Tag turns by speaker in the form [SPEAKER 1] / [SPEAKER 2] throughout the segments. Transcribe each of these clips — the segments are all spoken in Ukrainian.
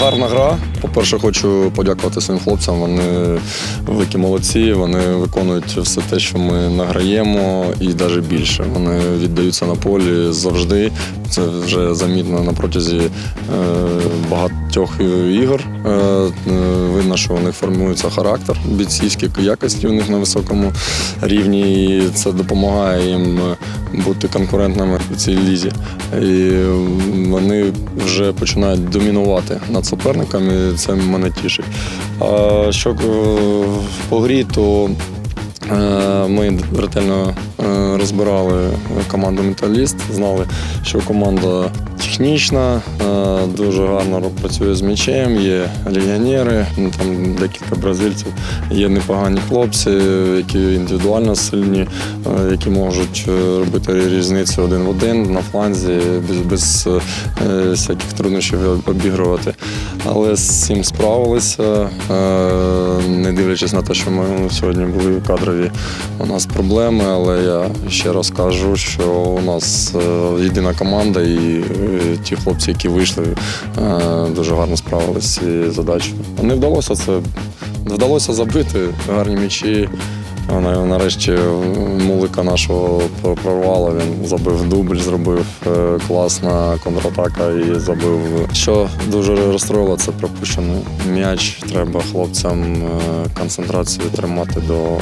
[SPEAKER 1] Гарна гра. По-перше, хочу подякувати своїм хлопцям. Вони великі молодці. Вони виконують все те, що ми награємо, і навіть більше. Вони віддаються на полі завжди. Це вже замітно на протязі е, багатьох ігор. Е, е, видно, що у них формується характер, бійцівські якості у них на високому рівні. І це допомагає їм бути конкурентними в цій лізі. І вони вже починають домінувати над суперниками. і Це мене тішить. А що е, по грі, то е, ми ретельно е, розбирали команду Металіст, знали, що команда технічна, е, дуже гарно працює з м'ячем, є легіонери, ну, там декілька бразильців, є непогані хлопці, які індивідуально сильні, е, які можуть е, робити різницю один в один на фланзі, без, без всяких труднощів обігрувати. Але з цим справилися, не дивлячись на те, що ми сьогодні були кадрові. У нас проблеми, але я ще раз кажу, що у нас єдина команда і ті хлопці, які вийшли, е, дуже гарно справилися з задачею. Не вдалося це вдалося забити гарні м'ячі. Нарешті мулика нашого прорвала, він забив дубль, зробив е, класна контратака і забив. Що дуже розстроїло, це пропущений м'яч. Треба хлопцям е, концентрацію тримати до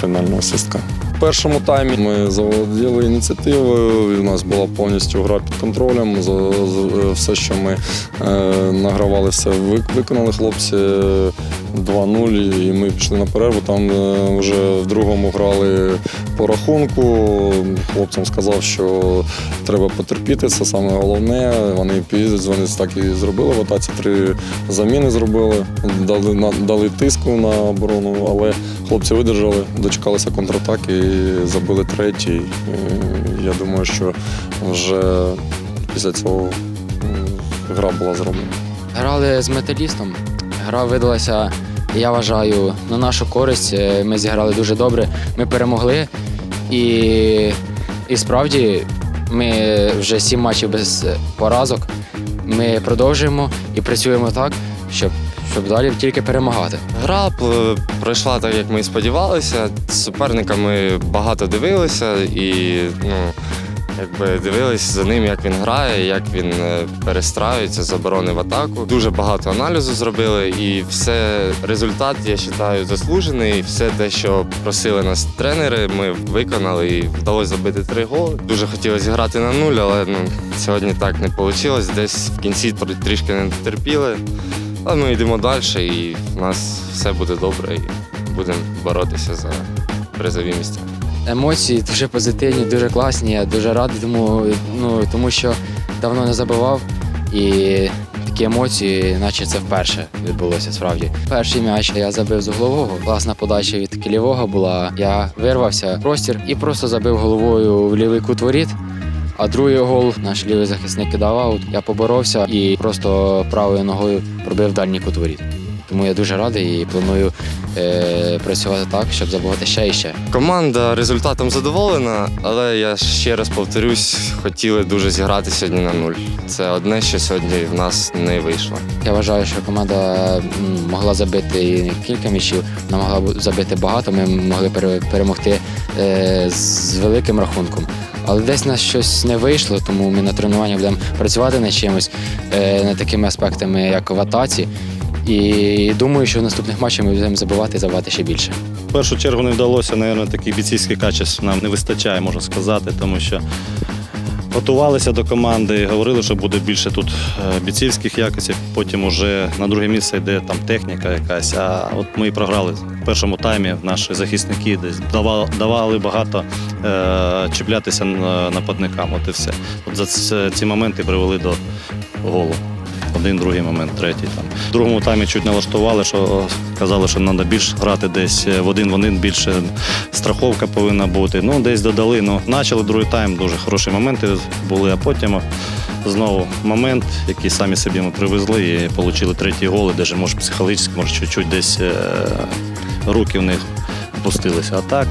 [SPEAKER 1] фінального свистка. Першому таймі ми заволоділи ініціативою. У нас була повністю гра під контролем. За- Все, що ми е, награвали, все ви- виконали хлопці. 2-0, і ми пішли на перерву. Там е, вже в другому грали по рахунку. Хлопцям сказав, що треба потерпіти, це саме головне. Вони вони так і зробили. В атаці три заміни зробили, дали, дали тиску на оборону, але хлопці видержали, дочекалися контратаки і забили третій. І Я думаю, що вже після цього гра була зроблена.
[SPEAKER 2] Грали з металістом. Гра видалася, я вважаю, на нашу користь. Е, Ми зіграли дуже добре. Ми перемогли. І, і справді ми вже сім матчів без е, поразок. Ми продовжуємо і працюємо так, щоб, щоб далі тільки перемагати.
[SPEAKER 3] Гра пройшла так, як ми і сподівалися. З суперниками багато дивилися і ну, якби дивились за ним, як він грає, як він е, перестраюється з оборони в атаку. Дуже багато аналізу зробили, і все результат, я вважаю, заслужений. Все те, що просили нас тренери, ми виконали і вдалося забити три голи. Дуже хотілося зіграти на нуль, але ну, сьогодні так не вийшло. Десь в кінці трішки не дотерпіли. Але ми йдемо далі, і в нас все буде добре, і будемо боротися за призові місця.
[SPEAKER 2] Емоції дуже позитивні, дуже класні. Я дуже радий, тому, ну, тому що давно не забивав. І такі емоції, наче це вперше відбулося справді. Перший м'яч я забив з углового. Класна подача від кілівого була. Я вирвався в простір і просто забив головою в лівий кут воріт. А другий гол наш лівий захисник кидав аут. Я поборовся і просто правою ногою пробив дальній кут воріт. Тому я дуже радий і планую е, працювати так, щоб забувати ще і ще.
[SPEAKER 3] Команда результатом задоволена, але я ще раз повторюсь, хотіли дуже зіграти сьогодні на нуль. Це одне, що сьогодні в нас не вийшло.
[SPEAKER 2] Я вважаю, що команда могла забити кілька м'ячів, вона могла забити багато. Ми могли пере- перемогти е, з великим рахунком. Але десь нас щось не вийшло, тому ми на тренуванні будемо працювати над чимось, е, над такими аспектами, як в атаці. І думаю, що в наступних матчах ми будемо забивати і забивати ще більше.
[SPEAKER 4] В першу чергу не вдалося, мабуть, таких бійцівських качеств нам не вистачає, можна сказати, тому що готувалися до команди, говорили, що буде більше тут е, бійцівських якостей, потім уже на друге місце йде там техніка якась. А от ми і програли в першому таймі. Наші захисники десь давали, давали багато е, чіплятися нападникам. От і все. От за ці моменти привели до голу. Один, другий момент, третій. Там. В другому таймі чуть налаштували, що казали, що треба більш грати десь в один в більше страховка повинна бути. Ну, десь додали. Ну, почали другий тайм, дуже хороші моменти були, а потім знову момент, який самі собі ми привезли і отримали третій гол, і навіть може психологічно, може чуть-чуть десь е, руки в них опустилися. А так,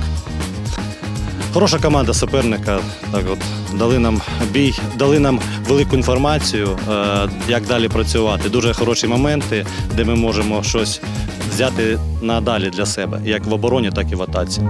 [SPEAKER 4] Хороша команда суперника. Так от дали нам бій, дали нам велику інформацію, е, як далі працювати. Дуже хороші моменти, де ми можемо щось взяти надалі для себе, як в обороні, так і в атаці.